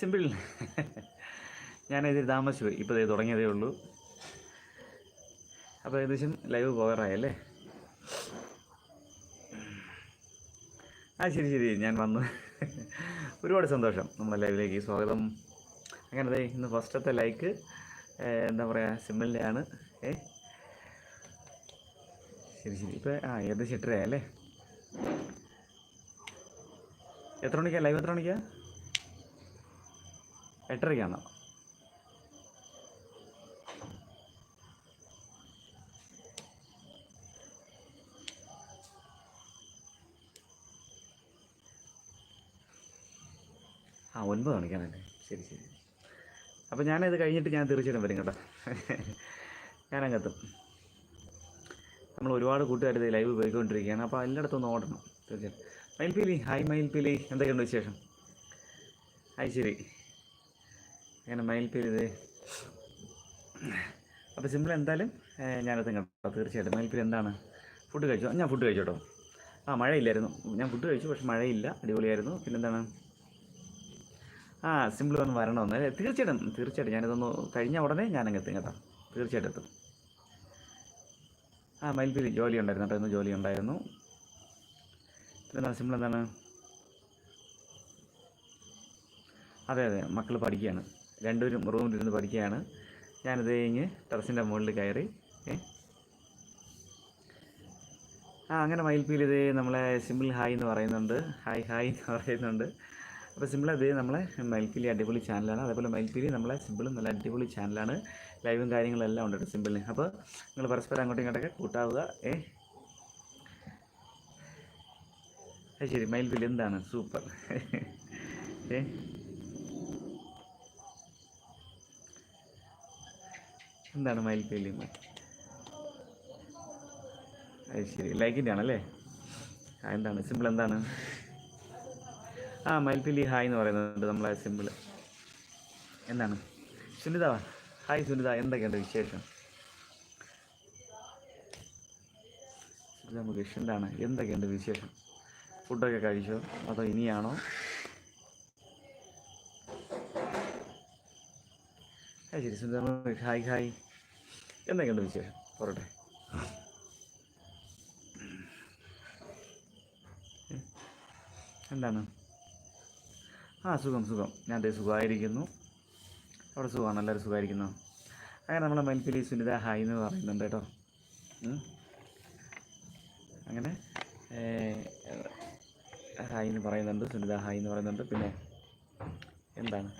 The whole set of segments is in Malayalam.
സിമ്പിൾ. ഞാനിതിൽ താമസിച്ചു ഇപ്പോൾ ഇത് തുടങ്ങിയതേ ഉള്ളൂ. അപ്പോൾ ഏകദേശം ലൈവ് പോകാറായല്ലേ ആ ശരി ശരി. ഞാൻ വന്നു. ഒരുപാട് സന്തോഷം. നമ്മുടെ ലൈവിലേക്ക് സ്വാഗതം. അങ്ങനെ ഇന്ന് ഫസ്റ്റത്തെ ലൈക്ക് എന്താ പറയുക സിമ്പിളിന്റെ ആണ്. ഏ? ശരി ശരി. ഇപ്പോൾ ആ ഏകദേശം എട്ടരയല്ലേ എത്ര മണിക്കാണ് ലൈവ് എത്ര മണിക്കാണ് എട്ടരയ്ക്കാണോ ആ ഒൻപത് മണിക്കാണല്ലേ ശരി ശരി. അപ്പോൾ ഞാനത് കഴിഞ്ഞിട്ട് ഞാൻ തീർച്ചയായിട്ടും വരും കേട്ടോ. ഞാനങ്ങെത്തും. നമ്മൾ ഒരുപാട് കൂട്ടുകാർ ഇത് ലൈവ് പോയിക്കൊണ്ടിരിക്കുകയാണ്. അപ്പോൾ എല്ലായിടത്തും ഒന്ന് ഓടണം. തീർച്ചയായിട്ടും. മയിൽപ്പീലി ഹായ് മയിൽപ്പീലി എന്തൊക്കെയുണ്ട് വിശേഷം? ഹായ് അങ്ങനെ പേര് ഇത്. അപ്പോൾ സിമ്പിൾ എന്തായാലും ഞാനത് കണ്ടോ. തീർച്ചയായിട്ടും പേര് എന്താണ്? ഫുഡ് കഴിച്ചോ? ഞാൻ ഫുഡ് കഴിച്ചു കേട്ടോ ആ മഴയില്ലായിരുന്നു. ഞാൻ ഫുഡ് കഴിച്ചു പക്ഷെ മഴയില്ല. അടിപൊളിയായിരുന്നു. പിന്നെന്താണ്? ആ സിമ്പിൾ ഒന്ന് വരണമെന്ന്. അല്ലേ തീർച്ചയായിട്ടും തീർച്ചയായിട്ടും ഞാനിതൊന്ന് കഴിഞ്ഞ ഉടനെ ഞാനങ്ങ് എത്തും കേട്ടോ. തീർച്ചയായിട്ടും എത്തും. ആ മയിൽപ്പീലി ജോലി ഉണ്ടായിരുന്നു കേട്ടോ. ഇന്ന് ജോലി ഉണ്ടായിരുന്നു. പിന്നെന്താണ്? സിമ്പിൾ എന്താണ്? അതെ അതെ. മക്കൾ പഠിക്കുകയാണ്. രണ്ടുപേരും റൂമിലിരുന്ന് പഠിക്കുകയാണ്. ഞാനത് കഴിഞ്ഞ് ടെറസിന്റെ മുകളിൽ കയറി ആ അങ്ങനെ മയിൽപ്പീൽ ഇത് നമ്മളെ സിമ്പിൾ ഹായ് എന്ന് പറയുന്നുണ്ട്. ഹായ് ഹായ് എന്ന് പറയുന്നുണ്ട്. അപ്പോൾ സിമ്പിൾ അത് നമ്മളെ മയിൽപ്പീലി അടിപൊളി ചാനലാണ്. അതേപോലെ മയിൽപ്പീലി നമ്മളെ സിമ്പിളും നല്ല അടിപൊളി ചാനലാണ്. ലൈവും കാര്യങ്ങളെല്ലാം ഉണ്ട് സിമ്പിളിന്. അപ്പോൾ നിങ്ങൾ പരസ്പരം അങ്ങോട്ടും ഇങ്ങോട്ടൊക്കെ കൂട്ടാവുക ഏ. ശരി മയിൽപ്പീലി എന്താണ്? സൂപ്പർ. ഏ. എന്താണ് മയിൽപ്പീലി അത് ശരി. ലൈക്കിന്റെ ആണല്ലേ? എന്താണ്? സിമ്പിൾ എന്താണ്? ആ മയിൽപ്പിലി ഹായ് എന്ന് പറയുന്നുണ്ട് നമ്മളെ സിമ്പിൾ എന്താണ്? സുനിത ഹായ് സുനിത. എന്തൊക്കെയുണ്ട് വിശേഷം? സുനിത മുകേഷ് എന്താണ്? എന്തൊക്കെയുണ്ട് വിശേഷം? ഫുഡൊക്കെ കഴിച്ചോ? അതോ ഇനിയാണോ? സുനിത മുകേഷ് ഹായ് ഹായ് എന്തെങ്കിലും വിശേഷം പറട്ടെ എന്താണ്? ആ സുഖം സുഖം. ഞാൻ അതേ സുഖമായിരിക്കുന്നു. അവിടെ സുഖമാണ്? എല്ലാവരും സുഖമായിരിക്കുന്നു? അങ്ങനെ നമ്മളെ മൽപ്പിലി സുനിത ഹായ് എന്ന് പറയുന്നുണ്ട് കേട്ടോ. അങ്ങനെ ഹായ് എന്ന് പറയുന്നുണ്ട് സുനിത ഹായ് എന്ന് പറയുന്നുണ്ട്. പിന്നെ എന്താണ്?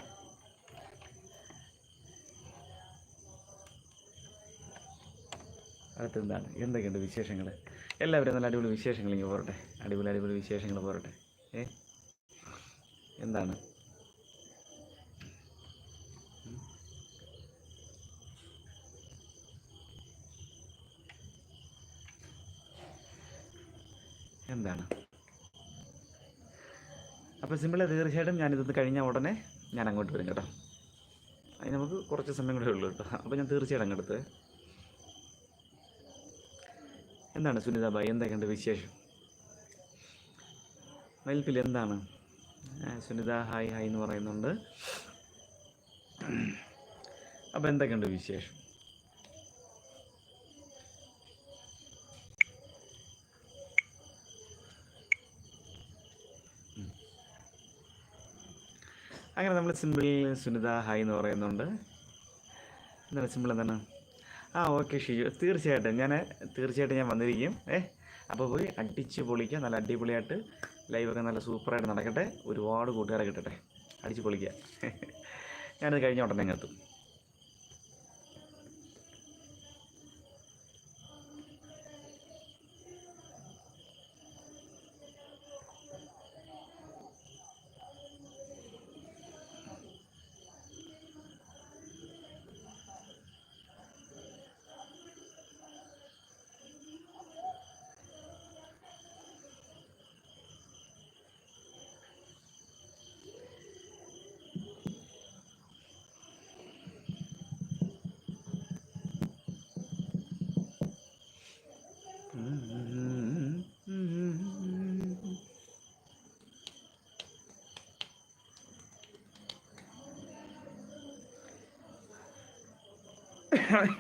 അടുത്ത് എന്താണ് എന്തൊക്കെയുണ്ട് വിശേഷങ്ങൾ എല്ലാവരും നല്ല അടിപൊളി വിശേഷങ്ങൾ ഇങ്ങനെ പോരട്ടെ. അടിപൊളി അടിപൊളി വിശേഷങ്ങൾ പോരട്ടെ. ഏ? എന്താണ്? എന്താണ്? അപ്പോൾ സിമ്പിൾ തീർച്ചയായിട്ടും ഞാനിതൊന്ന് കഴിഞ്ഞ ഉടനെ ഞാൻ അങ്ങോട്ട് വരും കേട്ടോ. അതിന് നമുക്ക് കുറച്ച് സമയം കൂടെ ഉള്ളൂ കേട്ടോ. അപ്പോൾ ഞാൻ തീർച്ചയായിട്ടും അങ്ങോട്ട് എന്താണ് എന്താ എന്തൊക്കെയുണ്ട് വിശേഷം? മയിൽപ്പിൽ എന്താണ്? സുനിത ഹായ് ഹായ് എന്ന് പറയുന്നുണ്ട്. അപ്പോൾ എന്തൊക്കെയുണ്ട് വിശേഷം? അങ്ങനെ നമ്മൾ സിമ്പിൾ സുനിത ഹായ് എന്ന് പറയുന്നുണ്ട്. എന്താണ് സിമ്പിൾ എന്താണ്? ആ ഓക്കെ ഷിജു. തീർച്ചയായിട്ടും ഞാൻ തീർച്ചയായിട്ടും ഞാൻ വന്നിരിക്കും. ഏ അപ്പോൾ പോയി അടിച്ച് പൊളിക്കുക നല്ല അടിപൊളിയായിട്ട് ലൈവൊക്കെ നല്ല സൂപ്പറായിട്ട് നടക്കട്ടെ. ഒരുപാട് കൂട്ടുകാരെ കിട്ടട്ടെ. അടിച്ച് പൊളിക്കുക ഞാനത് കഴിഞ്ഞ ഉടനെ എത്തും. എന്താണ്?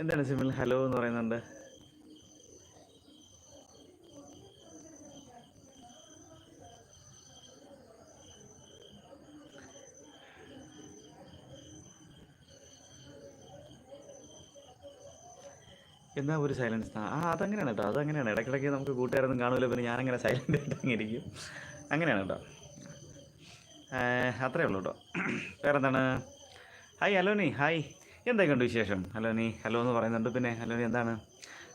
എന്താണ് സിമിൽ ഹലോ എന്ന് പറയുന്നുണ്ട്. എന്നാ ഒരു സൈലൻസ് ആ അതങ്ങനെയാണ് കേട്ടോ അതങ്ങനെയാണ്. ഇടയ്ക്കിടയ്ക്ക് നമുക്ക് കൂട്ടുകാരൊന്നും കാണില്ല പിന്നെ ഞാനങ്ങനെ സൈലന്റ് ആയിട്ട് അങ്ങനെ ഇരിക്കും. അങ്ങനെയാണ് കേട്ടോ. അത്രയേ അത്രേ ഉള്ളൂ കേട്ടോ. വേറെ എന്താണ് ഹായ് ഹലോനി ഹായ് എന്തൊക്കെയുണ്ട് വിശേഷം? ഹലോനി ഹലോ എന്ന് പറയുന്നുണ്ട് പിന്നെ. ഹലോനി എന്താണ്?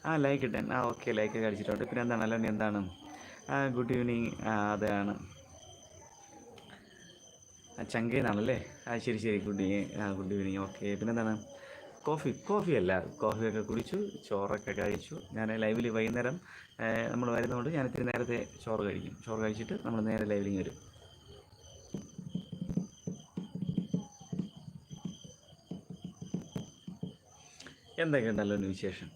ആ ലൈക്ക് ഇട്ടൻ ആ ഓക്കെ ലൈക്ക് അടിച്ചിട്ടുണ്ട്. പിന്നെ എന്താണ്? ഹലോനി എന്താണ്? ആ ഗുഡ് ഈവനിങ് ആ അതാണ്. ചങ്കേന്നാണല്ലേ? ആ ശരി ശരി. ഗുഡ് ആ ഗുഡ് ഈവനിങ് ഓക്കെ പിന്നെന്താണ് കോഫി കോഫി അല്ല കോഫിയൊക്കെ കുടിച്ചു ചോറൊക്കെ കഴിച്ചു. ഞാൻ ലൈവിൽ വൈകുന്നേരം നമ്മൾ വരുന്നതുകൊണ്ട് ഞാൻ ഇത്തിരി നേരത്തെ ചോറ് കഴിക്കും. ചോറ് കഴിച്ചിട്ട് നമ്മൾ നേരെ ലൈവിലിങ് വരും. എന്തൊക്കെ ഉണ്ടല്ലോ വിശേഷം?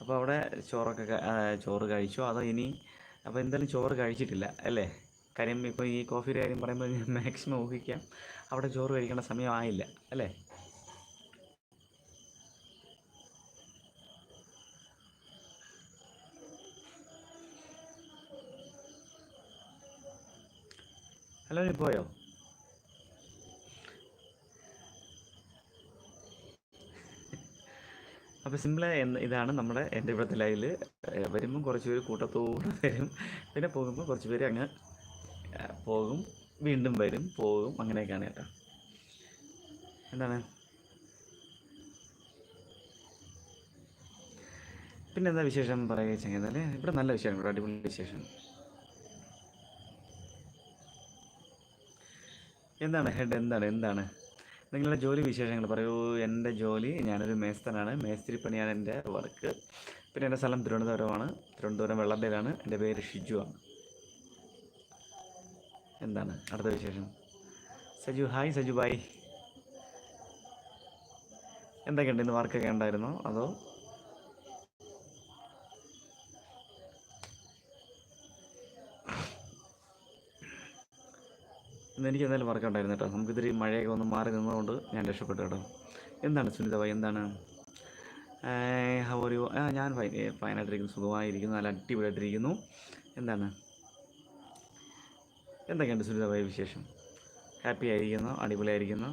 അപ്പോൾ അവിടെ ചോറൊക്കെ ചോറ് കഴിച്ചു? അതോ ഇനി അപ്പോൾ എന്തായാലും ചോറ് കഴിച്ചിട്ടില്ല അല്ലേ? കാര്യം ഇപ്പോൾ ഈ കോഫിയുടെ കാര്യം പറയുമ്പോൾ മാക്സിമം ഊഹിക്കാം. അവിടെ ചോറ് കഴിക്കേണ്ട സമയമായില്ല അല്ലേ? ഹലോ പോയോ? അപ്പോൾ സിമ്പിൾ ഇതാണ് നമ്മുടെ എന്റെ ഇവിടുത്തെ ലൈവിൽ വരുമ്പം കുറച്ച് പേര് കൂട്ടത്തോടെ വരും. പിന്നെ പോകുമ്പോൾ കുറച്ച് പേര് അങ്ങ് പോകും. വീണ്ടും വരും പോകും. അങ്ങനെയൊക്കെയാണ് കേട്ടോ. എന്താണ്? പിന്നെ എന്താ വിശേഷം പറയുക വെച്ചെങ്കിൽ ഇവിടെ നല്ല വിശേഷം ഇവിടെ അടിപൊളി വിശേഷം. എന്താണ് ഹെഡ്? എന്താണ്? എന്താണ്? നിങ്ങളുടെ ജോലി വിശേഷങ്ങൾ പറയൂ. എന്റെ ജോലി ഞാനൊരു മേസ്തനാണ്. മേസ്തിരി പണിയാണ് എന്റെ വർക്ക്. പിന്നെ എന്റെ സ്ഥലം തിരുവനന്തപുരമാണ്. തിരുവനന്തപുരം വെള്ളപ്പേരാണ്. എന്റെ പേര് ഷിജു ആണ്. എന്താണ് അടുത്ത വിശേഷം? സജു ഹായ് സജു ബായ് എന്തൊക്കെയുണ്ട് ഇന്ന് വർക്കൊക്കെ ഉണ്ടായിരുന്നോ? അതോ? ഇന്ന് എനിക്ക് എന്തായാലും വർക്ക് ഉണ്ടായിരുന്നു കേട്ടോ. നമുക്ക് ഇത്തിരി മഴയൊക്കെ ഒന്ന് മാറി നിന്നതുകൊണ്ട് ഞാൻ രക്ഷപ്പെട്ടു കേട്ടോ. എന്താണ് സുനിത ഭായി എന്താണ്? ഒരു ഞാൻ ഫൈൻ ഫൈനായിട്ടിരിക്കുന്നു സുഖമായിരിക്കുന്നു. നല്ല അടിപൊളിയായിട്ടിരിക്കുന്നു. എന്താണ്? എന്തൊക്കെയുണ്ട് സുനിത ഭായി വിശേഷം? ഹാപ്പി ആയിരിക്കുന്നു അടിപൊളിയായിരിക്കുന്നു.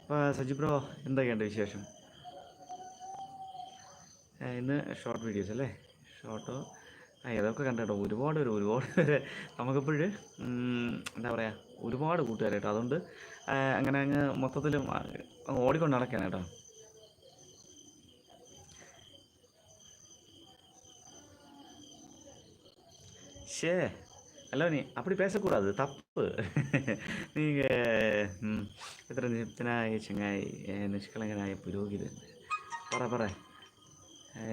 അപ്പോൾ സജി ബ്രോ എന്തൊക്കെയുണ്ട് വിശേഷം? ഇന്ന് ഷോർട്ട് വീഡിയോസ് അല്ലേ? ഷോർട്ടോ ഏതൊക്കെ കണ്ടോ ഒരുപാട് പേര് ഒരുപാട് പേര്. നമുക്കിപ്പോഴ് എന്താ പറയുക ഒരുപാട് കൂട്ടുകാർ കേട്ടോ. അതുകൊണ്ട് അങ്ങനെ അങ്ങ് മൊത്തത്തിലും ഓടിക്കൊണ്ട് നടക്കുകയാണ് കേട്ടോ. ஷே ஹலோ நீ அப்படி பேசக்கூடாது தப்பு நீங்கள் ഇത്ര നിത്യനായ ചങ്ങായി ഏ, നിഷ്കളങ്കനായ പുരോഹിതൻ പറ പറ ഏ,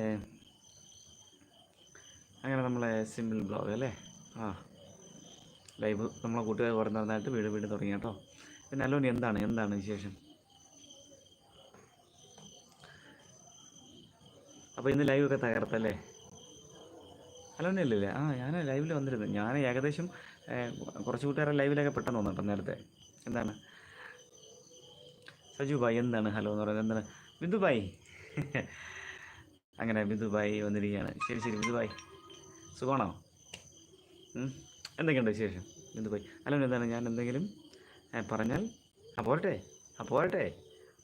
അങ്ങനെ നമ്മളെ സിമ്പിൾ ബ്ലോഗ് അല്ലേ ആ ലൈവ് നമ്മളെ കൂട്ടുകാർ കുറേ നടന്നായിട്ട് വീട് വീട് തുടങ്ങി കേട്ടോ പിന്നെ അല്ലോ നീ എന്താണ് എന്താണ് വിശേഷം അപ്പോൾ ഇന്ന് ലൈവൊക്കെ തകർത്തല്ലേ അലോനെ അല്ലേ ആ ഞാൻ ലൈവിൽ വന്നിരുന്നു ഞാൻ ഏകദേശം കുറച്ച് കൂട്ടുകാരെ ലൈവിലൊക്കെ പെട്ടെന്ന് വന്നു കേട്ടോ നേരത്തെ. എന്താണ്? സജു ഭായ് എന്താണ്? ഹലോ എന്ന് പറയുന്നത് എന്താണ്? ബിന്ദു ഭായ്. അങ്ങനെ ബിന്ദു ഭായ് വന്നിരിക്കുകയാണ്. ശരി ശരി ബിന്ദു ഭായ്. സുഖമാണോ? എന്തൊക്കെയുണ്ട് വിശേഷം? ബിന്ദു ഭായ്. ഹലോ എന്താണ്? ഞാൻ എന്തെങ്കിലും പറഞ്ഞാൽ ആ പോരട്ടെ. ആ പോരട്ടെ.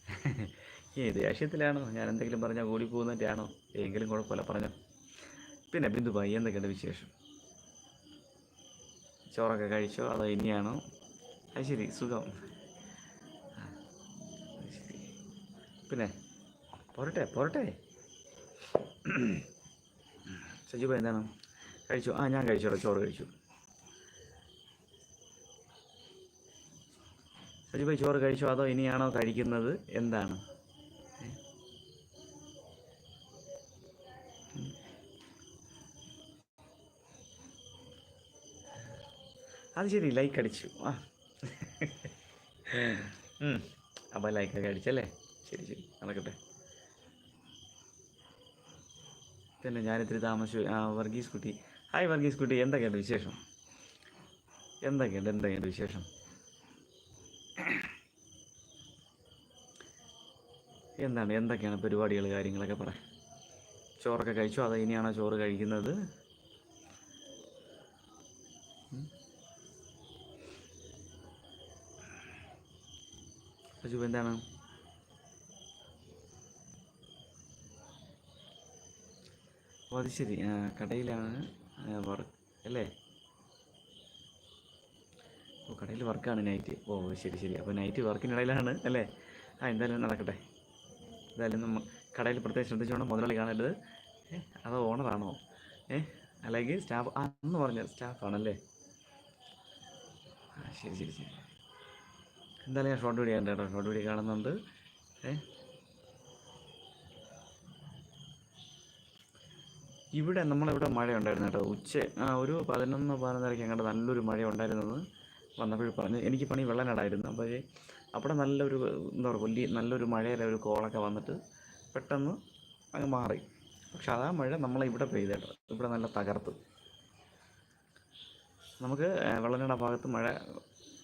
ഈ ദേഷ്യത്തിലാണോ? ഞാൻ എന്തെങ്കിലും പറഞ്ഞാൽ ഓടിപ്പോകുന്നതിന്റെയാണോ എങ്കിലും കുഴപ്പമില്ല പറഞ്ഞോ. പിന്നെ ബിന്ദു ഭായി എന്തൊക്കെയുണ്ട് വിശേഷം? ചോറൊക്കെ കഴിച്ചോ? അതോ ഇനിയാണോ? അത് ശരി സുഖം. പിന്നെ പോരട്ടെ പോരട്ടെ. സജീബ എന്താണ്? കഴിച്ചു? ആ ഞാൻ കഴിച്ചോളാം ചോറ് കഴിച്ചു. സജീബ ചോറ് കഴിച്ചോ? അതോ ഇനിയാണോ കഴിക്കുന്നത്? എന്താണ്? അത് ശരി ലൈക്ക് അടിച്ചു. ആ. അപ്പം അപ്പോൾ ലൈക്കൊക്കെ അടിച്ചല്ലേ? ശരി ശരി. നടക്കട്ടെ. പിന്നെ ഞാനിത്തിരി താമസിച്ചു. ആ വർഗീസ് കുട്ടി. ഹായ് വർഗീസ് കുട്ടി. എന്തൊക്കെയുണ്ട് വിശേഷം? എന്തൊക്കെയുണ്ട് എന്തൊക്കെയുണ്ട് വിശേഷം? എന്താണ് എന്തൊക്കെയാണ് പരിപാടികൾ കാര്യങ്ങളൊക്കെ പറ. ചോറൊക്കെ കഴിച്ചോ? അതോ ഇനിയാണോ ചോറ് കഴിക്കുന്നത്? സജു എന്താണ്? ഓ അത് ശരി കടയിലാണ് വർക്ക് അല്ലേ? ഓ കടയിൽ വർക്കാണ് നൈറ്റ് ഓ ശരി ശരി. അപ്പോൾ നൈറ്റ് വർക്കിനിടയിലാണ് അല്ലേ? ആ എന്തായാലും നടക്കട്ടെ. എന്തായാലും നമ്മൾ കടയിൽ പ്രത്യേകം ശ്രദ്ധിച്ചോണം മുതലാളി കാണരുത്. ഏ അതോ ഓണറാണോ? ഏ അല്ലെങ്കിൽ സ്റ്റാഫ് ആ എന്ന് പറഞ്ഞ സ്റ്റാഫാണല്ലേ? ആ ശരി ശരി ശരി. എന്തായാലും ഞാൻ ഷോർട്ട് വീഡിയോ കണ്ടു കേട്ടോ. ഷോർട്ട് വീഡിയോ കാണുന്നുണ്ട്. ഏ? ഇവിടെ നമ്മളിവിടെ മഴ ഉണ്ടായിരുന്നു കേട്ടോ. ഉച്ച ഒരു പതിനൊന്ന് പതിനൊന്നരയ്ക്ക് അങ്ങോട്ട് നല്ലൊരു മഴ ഉണ്ടായിരുന്നത് വന്നപ്പോൾ പറഞ്ഞു എനിക്ക് പണി വെള്ളനാടായിരുന്നു. അപ്പോൾ അവിടെ നല്ലൊരു എന്താ പറയുക വലിയ നല്ലൊരു മഴയിലെ ഒരു കോളൊക്കെ വന്നിട്ട് പെട്ടെന്ന് അങ്ങ് മാറി. പക്ഷെ അതാ മഴ നമ്മളെ ഇവിടെ പെയ്ത് കേട്ടോ. ഇവിടെ നല്ല തകർത്ത്. നമുക്ക് വെള്ളനട ഭാഗത്ത് മഴ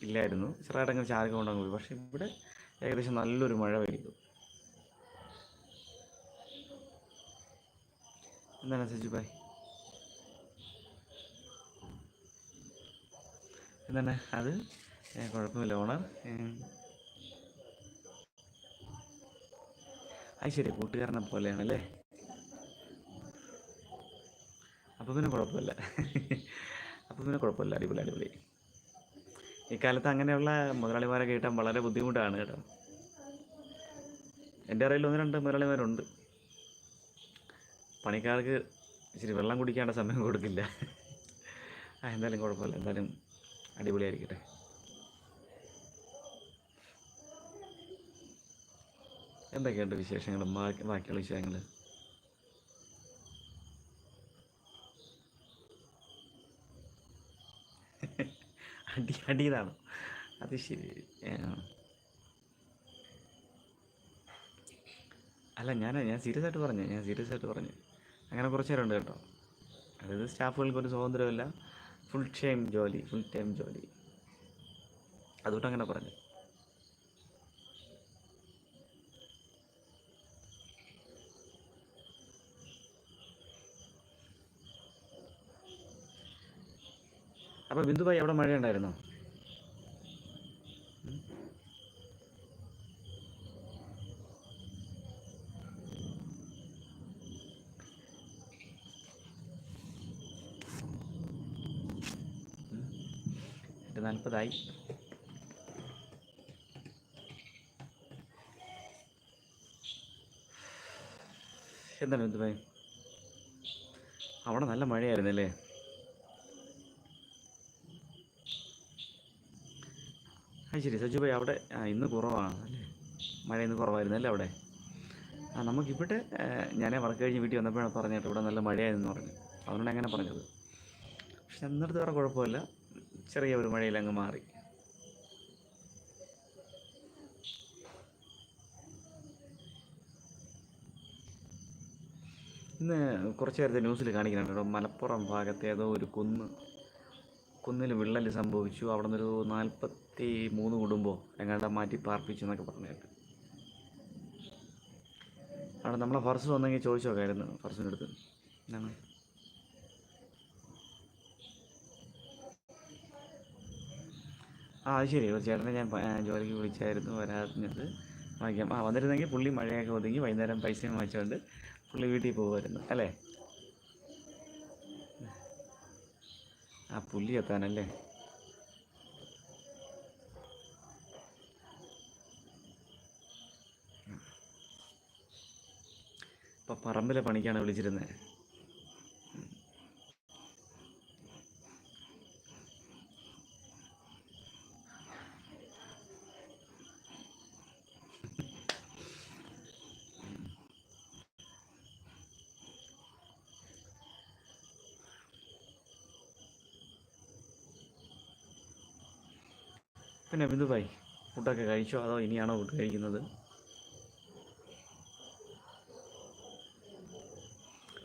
ഇല്ലായിരുന്നു. ചെറുതായിട്ടങ്ങനെ ചാർജ് കൊണ്ടങ്ങ് പോയി. പക്ഷേ ഇവിടെ ഏകദേശം നല്ലൊരു മഴ പെയ്തു. എന്താണ് സജു ഭായ്? എന്താണ്? അത്? കുഴപ്പമില്ല. ഓണർ. അത് ശരി കൂട്ടുകാരനെ പോലെയാണല്ലേ? അപ്പോൾ പിന്നെ കുഴപ്പമില്ല. അപ്പോൾ പിന്നെ കുഴപ്പമില്ല. അടിപൊളി അടിപൊളി. ഇക്കാലത്ത് അങ്ങനെയുള്ള മുതലാളിമാരെ കിട്ടാൻ വളരെ ബുദ്ധിമുട്ടാണ് കേട്ടോ. എന്റെ അറിയിൽ ഒന്ന് രണ്ട് മുതലാളിമാരുണ്ട്. പണിക്കാർക്ക് ഇച്ചിരി വെള്ളം കുടിക്കേണ്ട സമയം കൊടുക്കില്ല. ആ എന്തായാലും കുഴപ്പമില്ല. എന്തായാലും അടിപൊളിയായിരിക്കട്ടെ. എന്തൊക്കെയുണ്ട് വിശേഷങ്ങൾ? ബാക്കി ബാക്കിയുള്ള വിഷയങ്ങൾ അടി അടിയതാണോ. അത് ശരി. അല്ല ഞാൻ ഞാൻ സീരിയസ് ആയിട്ട് പറഞ്ഞു ഞാൻ സീരിയസ് ആയിട്ട് പറഞ്ഞു. അങ്ങനെ കുറച്ച് പേരുണ്ട് കേട്ടോ. അതായത് സ്റ്റാഫുകൾക്ക് ഒരു സ്വാതന്ത്ര്യമില്ല. ഫുൾ ടൈം ജോലി ഫുൾ ടൈം ജോലി. അതുകൊണ്ട് അങ്ങനെ പറഞ്ഞു. അപ്പോൾ ബിന്ദുബായി അവിടെ മഴയുണ്ടായിരുന്നോ? നാൽപ്പതായി എന്താണ് ബിന്ദുബായി? അവിടെ നല്ല മഴയായിരുന്നല്ലേ? അത് ശരി. സജു ഭായി അവിടെ ഇന്ന് കുറവാണ്. അല്ലേ മഴ ഇന്ന് കുറവായിരുന്നു അല്ലേ അവിടെ? ആ നമുക്കിവിടെ ഞാനേ വർക്ക് കഴിഞ്ഞ് വീട്ടിൽ വന്നപ്പോഴാണ് പറഞ്ഞത് ഇവിടെ നല്ല മഴയായിരുന്നു പറഞ്ഞു. അതുകൊണ്ട് എങ്ങനെ പറഞ്ഞത്? പക്ഷെ എന്നിടത്ത് വേറെ കുഴപ്പമില്ല. ചെറിയ ഒരു മഴയിൽ അങ്ങ് മാറി. ഇന്ന് കുറച്ച് നേരത്തെ ന്യൂസിൽ കാണിക്കുന്നുണ്ട് മലപ്പുറം ഭാഗത്തെ ഏതോ ഒരു കുന്ന് കുന്നിൽ വിള്ളൽ സംഭവിച്ചു. അവിടെ നിന്നൊരു നാൽപ്പത്തി മൂന്ന് കുടുംബം എങ്ങാണ്ട് മാറ്റി പാർപ്പിച്ചു എന്നൊക്കെ പറഞ്ഞു കേട്ടു. അവിടെ നമ്മളെ ഫർസ് വന്നെങ്കിൽ ചോദിച്ചു നോക്കായിരുന്നു ഫർസിന്റെ അടുത്ത്. എന്താണ്? ആ അത് ശരി. ഒരു ചേട്ടനെ ഞാൻ ജോലിക്ക് വിളിച്ചായിരുന്നു വരാഞ്ഞത്. വാങ്ങിക്കാം ആ വന്നിരുന്നെങ്കിൽ പുള്ളി മഴയൊക്കെ ഒതുങ്ങി വൈകുന്നേരം പൈസയും വാങ്ങിച്ചുകൊണ്ട് പുള്ളി വീട്ടിൽ പോകുമായിരുന്നു അല്ലേ? ആ പുല്ലി എത്താനല്ലേ? ഇപ്പം പറമ്പിലെ പണിക്കാണ് വിളിച്ചിരുന്നത് പിന്നെ ബിന്ദു ഭായി ഫുഡൊക്കെ കഴിച്ചോ അതോ ഇനിയാണോ ഫുഡ് കഴിക്കുന്നത്?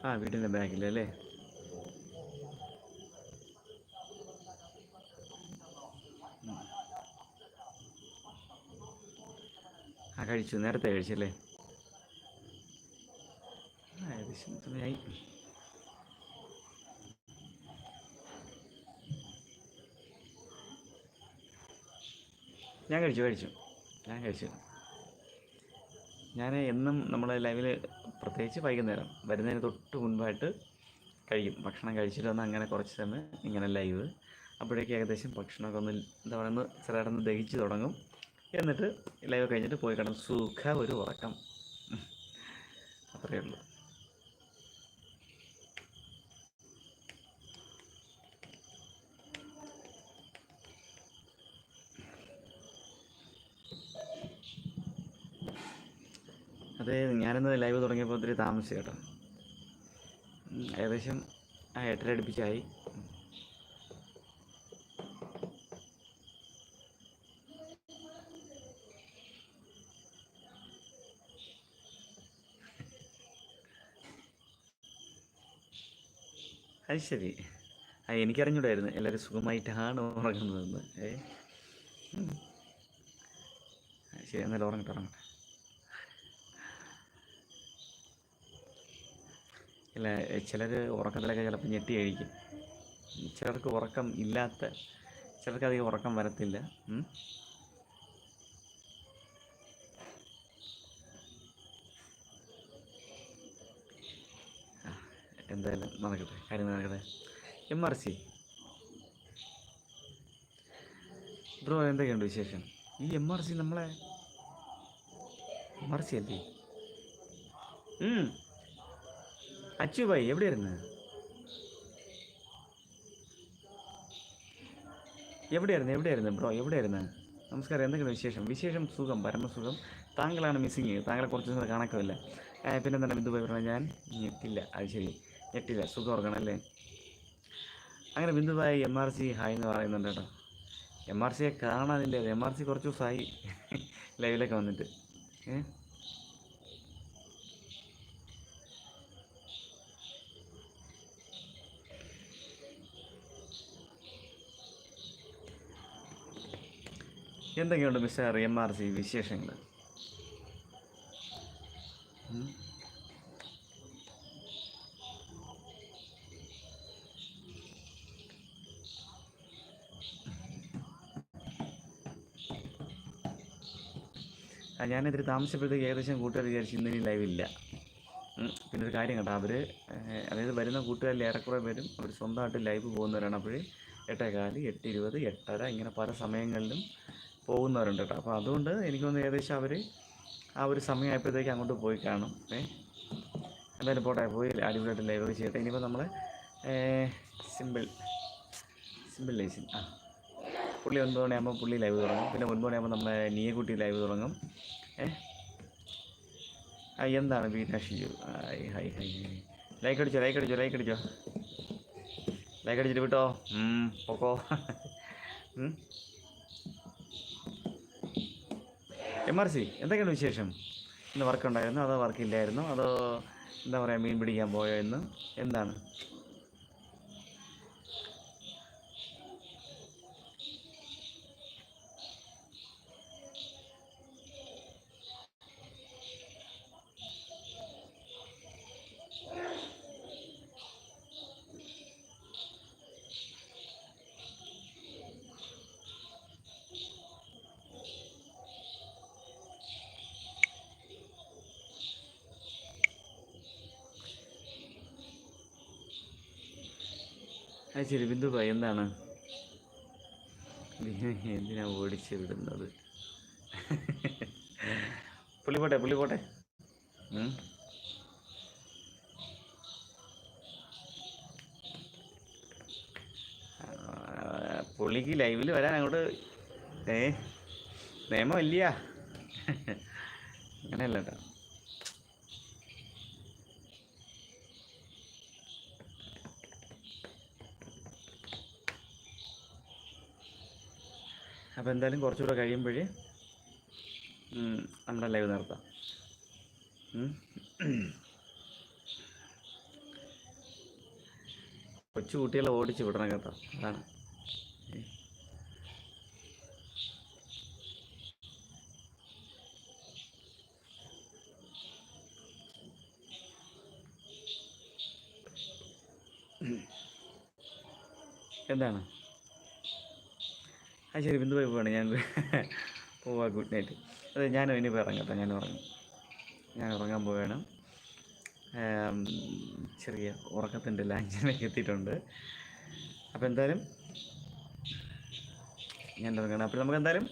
ആ വീട്ടിന്റെ ബാഗിലല്ലേ ആ കഴിച്ചു. നേരത്തെ കഴിച്ചല്ലേ? ആ ഏകദേശം സമയമായി ഞാൻ കഴിച്ചു കഴിച്ചു. ഞാൻ കഴിച്ചു. ഞാൻ എന്നും നമ്മുടെ ലൈവിൽ പ്രത്യേകിച്ച് വൈകുന്നേരം വരുന്നതിന് തൊട്ട് മുൻപായിട്ട് കഴിക്കും. ഭക്ഷണം കഴിച്ചിട്ട് വന്ന് അങ്ങനെ കുറച്ച് സമയം ഇങ്ങനെ ലൈവ്. അപ്പോഴേക്ക് ഏകദേശം ഭക്ഷണമൊക്കെ ഒന്ന് എന്താ പറയുന്നത് ചെറുതായിട്ടൊന്ന് ദഹിച്ച് തുടങ്ങും. എന്നിട്ട് ലൈവ് കഴിഞ്ഞിട്ട് പോയി കിടന്ന് സുഖ ഒരു ഉറക്കം. അത്രയേ ഉള്ളൂ. അതെ ഞാനിന്ന് ലൈവ് തുടങ്ങിയപ്പോൾ ഒത്തിരി താമസിച്ചു കേട്ടോ. ഏകദേശം ആ എട്ടര അടുപ്പിച്ചായി. അത് ശരി. ആ എനിക്കറിഞ്ഞൂടായിരുന്നു. എല്ലാവരും സുഖമായിട്ടാണ് ഉറങ്ങുന്നതെന്ന്. ഏ? ശരി എന്നാലും ഉറങ്ങട്ടെ ഉറങ്ങട്ടെ. അല്ല? ചിലർ ഉറക്കത്തിലൊക്കെ ചിലപ്പോൾ ഞെട്ടി കഴിക്കും ചിലർക്ക് ഉറക്കം ഇല്ലാത്ത ചിലർക്ക് അധികം ഉറക്കം വരത്തില്ല. എന്തായാലും നടക്കട്ടെ. കാര്യം നടക്കട്ടെ. M R C. ബ്രോ എന്തൊക്കെയുണ്ട് വിശേഷം? ഈ എം ആർ സി നമ്മളെ എം ആർ സി അല്ലേ? അച്ചു എവിടെ ആയിരുന്നു എവിടെ ആയിരുന്നു ബ്രോ എവിടെ ആയിരുന്നു നമസ്കാരം എന്തെങ്കിലും വിശേഷം? വിശേഷം സുഖം പരമസുഖം. താങ്കളാണ് മിസ്സിങ് താങ്കളെ കുറച്ച് ദിവസം കാണക്കമില്ല പിന്നെ എന്താണ് ബിന്ദു ഭായി പറഞ്ഞാൽ ഞാൻ ഞെട്ടില്ല. അത് ശരി. ഞെട്ടില്ല. സുഖം ഓർക്കണം അല്ലേ? അങ്ങനെ ബിന്ദു ഭായി എം ആർ സി ഹായ് എന്ന് പറയുന്നുണ്ട് കേട്ടോ. എം ആർ സിയെ കാണാനില്ല. എം ആർ സി കുറച്ച് ദിവസമായി ലൈവിലൊക്കെ വന്നിട്ട്. ഏഹ് എന്തൊക്കെയുണ്ട് മിസ്റ്റർ എം ആർ സി വിശേഷങ്ങൾ? ഞാനിതിൽ താമസിച്ചപ്പോഴത്തേക്ക് ഏകദേശം കൂട്ടുകാർ വിചാരിച്ചു ഇന്ന് ഇനി ലൈവില്ല പിന്നെ ഒരു കാര്യം കേട്ടോ അവർ അതായത് വരുന്ന കൂട്ടുകാരിൽ ഏറെക്കുറെ പേരും അവർ സ്വന്തമായിട്ട് ലൈവ് പോകുന്നവരാണ്. അപ്പോഴേ എട്ടേകാൽ എട്ട് ഇരുപത് എട്ടര ഇങ്ങനെ പല സമയങ്ങളിലും പോകുന്നവരുണ്ട് കേട്ടോ അപ്പോൾ അതുകൊണ്ട് എനിക്ക് തോന്നുന്നു ഏകദേശം അവർ ആ ഒരു സമയമായപ്പോഴത്തേക്ക് അങ്ങോട്ട് പോയി കാണും. ഏ? എന്തായാലും പോട്ടെ പോയി അടിപൊളിയായിട്ട് ലൈവ് ചെയ്യട്ടെ. ഇനിയിപ്പോൾ നമ്മളെ സിമ്പിൾ സിമ്പിൾ ലൈസൻ ആ. പുള്ളി ഒൻപത് മണിയാകുമ്പോൾ പുള്ളി ലൈവ് തുടങ്ങും. പിന്നെ ഒൻപത് മണിയാകുമ്പോൾ നമ്മളെ നീയക്കുട്ടി ലൈവ് തുടങ്ങും. ഏ? ആ എന്താണ് Shiju hi hi hi like അടിച്ചോ ലൈക്ക് അടിച്ചോ ലൈക്ക് അടിച്ചോ. ലൈക്ക് അടിച്ചിട്ട് വിട്ടോ? പൊക്കോ. എം ആർ സി എന്തൊക്കെയാണ് വിശേഷം? ഇന്ന് വർക്ക് ഉണ്ടായിരുന്നു? അതോ വർക്ക് ഇല്ലായിരുന്നു? അതോ എന്താ പറയുക മീൻ പിടിക്കാൻ പോയോ എന്ന് എന്താണ്? അത് ചെരുപ്പിന്റെ എന്താണ്? എന്തിനാ ഓടിച്ച് വിടുന്നത് പുള്ളി പോട്ടെ പുള്ളി പോട്ടെ. പുള്ളിക്ക് ലൈവിൽ വരാൻ അങ്ങോട്ട് ഏ നിയമം ഇല്ല അങ്ങനെയല്ല അപ്പോൾ എന്തായാലും കുറച്ചുകൂടെ കഴിയുമ്പോഴേ നമ്മുടെ ലൈവ് നിർത്താം. കൊച്ചു കുട്ടികളെ ഓടിച്ച് വിടണം കേട്ടോ. അതാണ്. എന്താണ്? ആ ശരി ബിന്ദു പോയി പോവാണ്. ഞാൻ പോവാ ഗുഡ് നൈറ്റ് അതെ ഞാൻ ഇനി ഇറങ്ങാം കേട്ടോ. ഞാൻ ഉറങ്ങും. ഞാൻ ഉറങ്ങാൻ പോവുകയാണ് ചെറിയ ഉറക്കത്തിന്റെ ലാഞ്ചിനൊക്കെ എത്തിയിട്ടുണ്ട്. അപ്പോൾ എന്തായാലും ഞാൻ ഇറങ്ങണം. അപ്പോൾ നമുക്ക് എന്തായാലും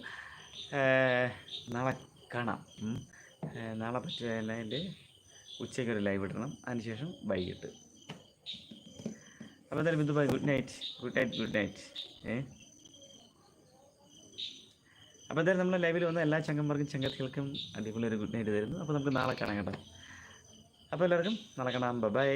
നാളെ കാണാം. നാളെ പറ്റില്ല എന്റെ ഉച്ചയ്ക്ക് ഒരു ലൈവ് ഇടണം. അതിനുശേഷം വൈകിട്ട്. അപ്പോൾ എന്തായാലും Bindu bye good night good night good night ഏ? അപ്പോൾ എന്തായാലും നമ്മുടെ ലൈവിൽ വന്ന എല്ലാ ചങ്കന്മാർക്കും ചങ്കത്തികൾക്കും അടിപൊളി ഒരു ഗുഡ് നൈറ്റ് തരുന്നു. അപ്പോൾ നമുക്ക് നാളെ കാണാം കേട്ടോ. അപ്പോൾ എല്ലാവർക്കും നാളെ കാണാം. ബൈ